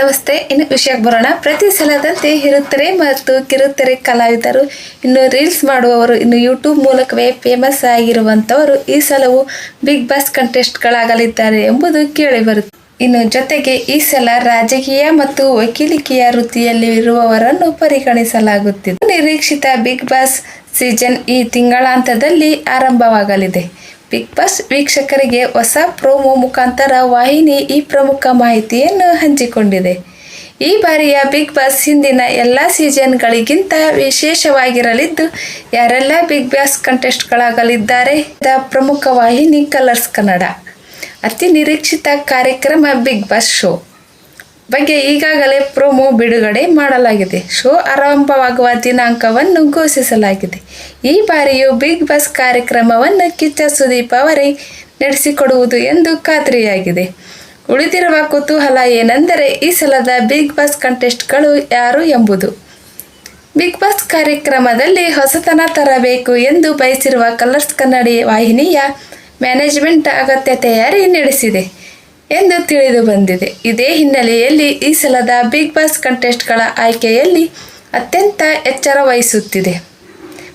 ನಮಸ್ತೆ. ಇನ್ನು ವಿಷಯಕ್ಕೆ ಬರೋಣ. ಪ್ರತಿ ಸಲದಂತೆ ಹಿರುತ್ತರೆ ಮತ್ತು ಕಿರುತೆರೆ ಕಲಾವಿದರು ಇನ್ನು ರೀಲ್ಸ್ ಮಾಡುವವರು, ಇನ್ನು ಯೂಟ್ಯೂಬ್ ಮೂಲಕವೇ ಫೇಮಸ್ ಆಗಿರುವಂಥವರು ಈ ಸಲವು ಬಿಗ್ ಬಾಸ್ ಕಂಟೆಸ್ಟ್ಗಳಾಗಲಿದ್ದಾರೆ ಎಂಬುದು ಕೇಳಿಬರುತ್ತೆ ಇನ್ನು ಜೊತೆಗೆ ಈ ಸಲ ರಾಜಕೀಯ ಮತ್ತು ವಕೀಲಿಕೆಯ ವೃತ್ತಿಯಲ್ಲಿ ಇರುವವರನ್ನು ಪರಿಗಣಿಸಲಾಗುತ್ತಿದೆ. ನಿರೀಕ್ಷಿತ ಬಿಗ್ ಬಾಸ್ ಸೀಸನ್ ಈ ತಿಂಗಳಾಂತದಲ್ಲಿ ಆರಂಭವಾಗಲಿದೆ. ಬಿಗ್ ಬಾಸ್ ವೀಕ್ಷಕರಿಗೆ ಹೊಸ ಪ್ರೋಮೋ ಮುಖಾಂತರ ವಾಹಿನಿ ಈ ಪ್ರಮುಖ ಮಾಹಿತಿಯನ್ನು ಹಂಚಿಕೊಂಡಿದೆ. ಈ ಬಾರಿಯ ಬಿಗ್ ಬಾಸ್ ಹಿಂದಿನ ಎಲ್ಲ ಸೀಸನ್ಗಳಿಗಿಂತ ವಿಶೇಷವಾಗಿರಲಿದ್ದು, ಯಾರೆಲ್ಲ ಬಿಗ್ ಬಾಸ್ ಕಂಟೆಸ್ಟ್ಗಳಾಗಲಿದ್ದಾರೆ ಪ್ರಮುಖ ವಾಹಿನಿ ಕಲರ್ಸ್ ಕನ್ನಡ ಅತಿ ನಿರೀಕ್ಷಿತ ಕಾರ್ಯಕ್ರಮ ಬಿಗ್ ಬಾಸ್ ಶೋ ಬಗ್ಗೆ ಈಗಾಗಲೇ ಪ್ರೋಮೋ ಬಿಡುಗಡೆ ಮಾಡಲಾಗಿದೆ. ಶೋ ಆರಂಭವಾಗುವ ದಿನಾಂಕವನ್ನು ಘೋಷಿಸಲಾಗಿದೆ. ಈ ಬಾರಿಯೂ ಬಿಗ್ ಬಾಸ್ ಕಾರ್ಯಕ್ರಮವನ್ನು ಕಿಚ್ಚ ಸುದೀಪ್ ಅವರೇ ನಡೆಸಿಕೊಡುವುದು ಎಂದು ಖಾತ್ರಿಯಾಗಿದೆ. ಉಳಿದಿರುವ ಕುತೂಹಲ ಏನೆಂದರೆ, ಈ ಸಲದ ಬಿಗ್ ಬಾಸ್ ಕಂಟೆಸ್ಟ್ಗಳು ಯಾರು ಎಂಬುದು. ಬಿಗ್ ಬಾಸ್ ಕಾರ್ಯಕ್ರಮದಲ್ಲಿ ಹೊಸತನ ತರಬೇಕು ಎಂದು ಬಯಸಿರುವ ಕಲರ್ಸ್ ಕನ್ನಡಿ ವಾಹಿನಿಯ ಮ್ಯಾನೇಜ್ಮೆಂಟ್ ಅಗತ್ಯ ತಯಾರಿ ನಡೆಸಿದೆ. ಎಂದು ತಿಳಿದು ಬಂದಿದೆ. ಇದೇ ಹಿನ್ನೆಲೆಯಲ್ಲಿ ಈ ಸಲದ ಬಿಗ್ ಬಾಸ್ ಕಂಟೆಸ್ಟ್ಗಳ ಆಯ್ಕೆಯಲ್ಲಿ ಅತ್ಯಂತ ಎಚ್ಚರ ವಹಿಸುತ್ತಿದೆ.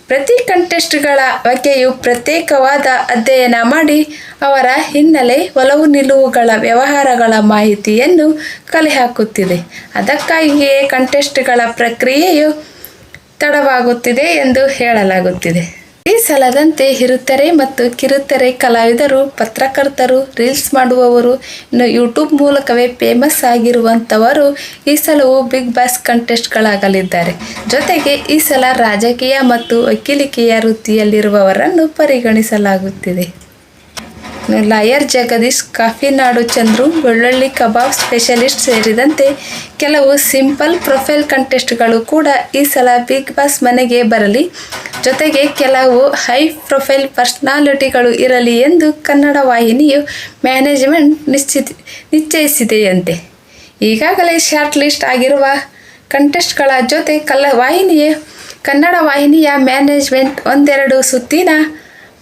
ಪ್ರತಿ ಕಂಟೆಸ್ಟ್ಗಳ ಬಗ್ಗೆಯೂ ಪ್ರತ್ಯೇಕವಾದ ಅಧ್ಯಯನ ಮಾಡಿ ಅವರ ಹಿನ್ನೆಲೆ ಒಲವು ನಿಲುವುಗಳ ವ್ಯವಹಾರಗಳ ಮಾಹಿತಿಯನ್ನು ಕಲೆ ಹಾಕುತ್ತಿದೆ ಅದಕ್ಕಾಗಿಯೇ ಕಂಟೆಸ್ಟ್ಗಳ ಪ್ರಕ್ರಿಯೆಯು ತಡವಾಗುತ್ತಿದೆ ಎಂದು ಹೇಳಲಾಗುತ್ತಿದೆ. ಈ ಸಲದಂತೆ ಹಿರುತೆರೆ ಮತ್ತು ಕಿರುತೆರೆ ಕಲಾವಿದರು, ಪತ್ರಕರ್ತರು, ರೀಲ್ಸ್ ಮಾಡುವವರು, ಇನ್ನು ಯೂಟ್ಯೂಬ್ ಮೂಲಕವೇ ಫೇಮಸ್ ಆಗಿರುವಂಥವರು ಈ ಸಲವು ಬಿಗ್ ಬಾಸ್ ಕಂಟೆಸ್ಟ್ಗಳಾಗಲಿದ್ದಾರೆ ಜೊತೆಗೆ ಈ ಸಲ ರಾಜಕೀಯ ಮತ್ತು ವಕೀಲಿಕೆಯ ವೃತ್ತಿಯಲ್ಲಿರುವವರನ್ನು ಪರಿಗಣಿಸಲಾಗುತ್ತಿದೆ. ಲಾಯರ್ ಜಗದೀಶ್ ಕಾಫಿನಾಡು ಚಂದ್ರು, ಬೆಳ್ಳುಳ್ಳಿ ಕಬಾಬ್ ಸ್ಪೆಷಲಿಸ್ಟ್ ಸೇರಿದಂತೆ ಕೆಲವು ಸಿಂಪಲ್ ಪ್ರೊಫೈಲ್ ಕಂಟೆಸ್ಟ್ಗಳು ಕೂಡ ಈ ಸಲ ಬಿಗ್ ಬಾಸ್ ಮನೆಗೆ ಬರಲಿ. ಜೊತೆಗೆ ಕೆಲವು ಹೈ ಪ್ರೊಫೈಲ್ ಪರ್ಸ್ನಾಲಿಟಿಗಳು ಇರಲಿ ಎಂದು ಕನ್ನಡ ವಾಹಿನಿಯು ಮ್ಯಾನೇಜ್ಮೆಂಟ್ ನಿಶ್ಚಿತ, ನಿಶ್ಚಯಿಸಿದೆಯಂತೆ. ಈಗಾಗಲೇ ಶಾರ್ಟ್ ಲಿಸ್ಟ್ ಆಗಿರುವ ಕಂಟೆಸ್ಟ್ಗಳ ಜೊತೆ ಕಲ್ಲ, ವಾಹಿನಿಯ ಕನ್ನಡ ವಾಹಿನಿಯ ಮ್ಯಾನೇಜ್ಮೆಂಟ್ ಒಂದೆರಡು ಸುತ್ತಿನ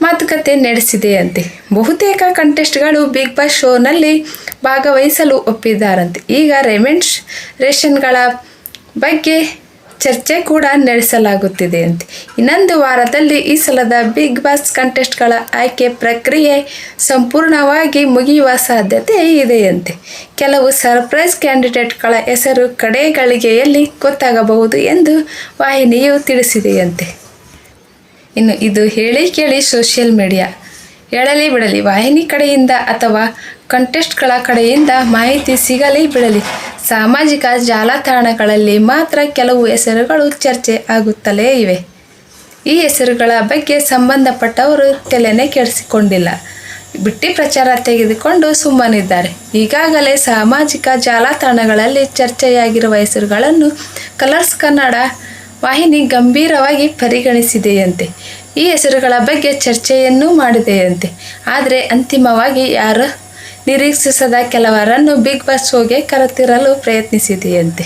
ಮಾತುಕತೆ ನಡೆಸಿದೆಯಂತೆ ಬಹುತೇಕ ಕಂಟೆಸ್ಟ್ಗಳು ಬಿಗ್ ಬಾಸ್ ಶೋನಲ್ಲಿ ಭಾಗವಹಿಸಲು ಒಪ್ಪಿದ್ದಾರಂತೆ. ಈಗ ರೆಮೆಂಟ್ಸ್ ರೇಷನ್ಗಳ ಬಗ್ಗೆ ಚರ್ಚೆ ಕೂಡ ನಡೆಸಲಾಗುತ್ತಿದೆ ಅಂತೆ. ಇನ್ನೊಂದು ವಾರದಲ್ಲಿ ಈ ಸಲದ ಬಿಗ್ ಬಾಸ್ ಕಂಟೆಸ್ಟ್ಗಳ ಆಯ್ಕೆ ಪ್ರಕ್ರಿಯೆ ಸಂಪೂರ್ಣವಾಗಿ ಮುಗಿಯುವ ಸಾಧ್ಯತೆ ಇದೆಯಂತೆ ಕೆಲವು ಸರ್ಪ್ರೈಸ್ ಕ್ಯಾಂಡಿಡೇಟ್ಗಳ ಹೆಸರು ಕಡೆ ಗಳಿಗೆಯಲ್ಲಿ ಗೊತ್ತಾಗಬಹುದು ಎಂದು ವಾಹಿನಿಯು ತಿಳಿಸಿದೆಯಂತೆ ಇನ್ನು ಇದು ಹೇಳಿ ಕೇಳಿ ಸೋಷಿಯಲ್ ಮೀಡಿಯಾ ಹೇಳಲಿ ಬಿಡಲಿ, ವಾಹಿನಿ ಕಡೆಯಿಂದ ಅಥವಾ ಕಂಟೆಸ್ಟ್ಗಳ ಕಡೆಯಿಂದ ಮಾಹಿತಿ ಸಿಗಲಿ ಬಿಡಲಿ. ಸಾಮಾಜಿಕ ಜಾಲತಾಣಗಳಲ್ಲಿ ಮಾತ್ರ ಕೆಲವು ಹೆಸರುಗಳು ಚರ್ಚೆ ಆಗುತ್ತಲೇ ಇವೆ. ಈ ಹೆಸರುಗಳ ಬಗ್ಗೆ ಸಂಬಂಧಪಟ್ಟವರು ತಲೆನೆ ಕೆಡಿಸಿಕೊಂಡಿಲ್ಲ. ಬಿಟ್ಟಿ ಪ್ರಚಾರ ತೆಗೆದುಕೊಂಡು ಸುಮ್ಮನಿದ್ದಾರೆ. ಈಗಾಗಲೇ ಸಾಮಾಜಿಕ ಜಾಲತಾಣಗಳಲ್ಲಿ ಚರ್ಚೆಯಾಗಿರುವ ಹೆಸರುಗಳನ್ನು ಕಲರ್ಸ್ ಕನ್ನಡ ವಾಹಿನಿ ಗಂಭೀರವಾಗಿ ಪರಿಗಣಿಸಿದೆಯಂತೆ. ಈ ಹೆಸರುಗಳ ಬಗ್ಗೆ ಚರ್ಚೆಯನ್ನೂ ಮಾಡಿದೆಯಂತೆ. ಆದರೆ ಅಂತಿಮವಾಗಿ ಯಾರು ನಿರೀಕ್ಷಿಸದ ಕೆಲವರನ್ನು ಬಿಗ್ ಬಾಸ್ ಶೋಗೆ ಕರೆತಿರಲು ಪ್ರಯತ್ನಿಸಿದೆಯಂತೆ.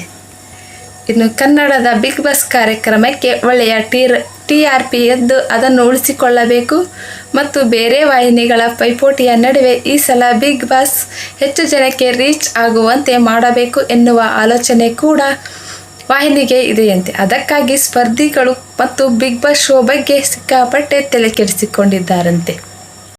ಇನ್ನು ಕನ್ನಡದ ಬಿಗ್ ಬಾಸ್ ಕಾರ್ಯಕ್ರಮಕ್ಕೆ ಒಳ್ಳೆಯ ಟೀರ್ ಟಿ ಆರ್ ಪಿ ಎದ್ದು ಅದನ್ನು ಉಳಿಸಿಕೊಳ್ಳಬೇಕು ಮತ್ತು ಬೇರೆ ವಾಹಿನಿಗಳ ಪೈಪೋಟಿಯ ನಡುವೆ ಈ ಸಲ ಬಿಗ್ ಬಾಸ್ ಹೆಚ್ಚು ಜನಕ್ಕೆ ರೀಚ್ ಆಗುವಂತೆ ಮಾಡಬೇಕು ಎನ್ನುವ ಆಲೋಚನೆ ಕೂಡ ವಾಹಿನಿಗೆ ಇದೆಯಂತೆ. ಅದಕ್ಕಾಗಿ ಸ್ಪರ್ಧಿಗಳು ಮತ್ತು ಬಿಗ್ ಬಾಸ್ ಶೋ ಬಗ್ಗೆ ಸಿಕ್ಕಾಪಟ್ಟೆ ತಲೆ ಕೆಡಿಸಿಕೊಂಡಿದ್ದಾರಂತೆ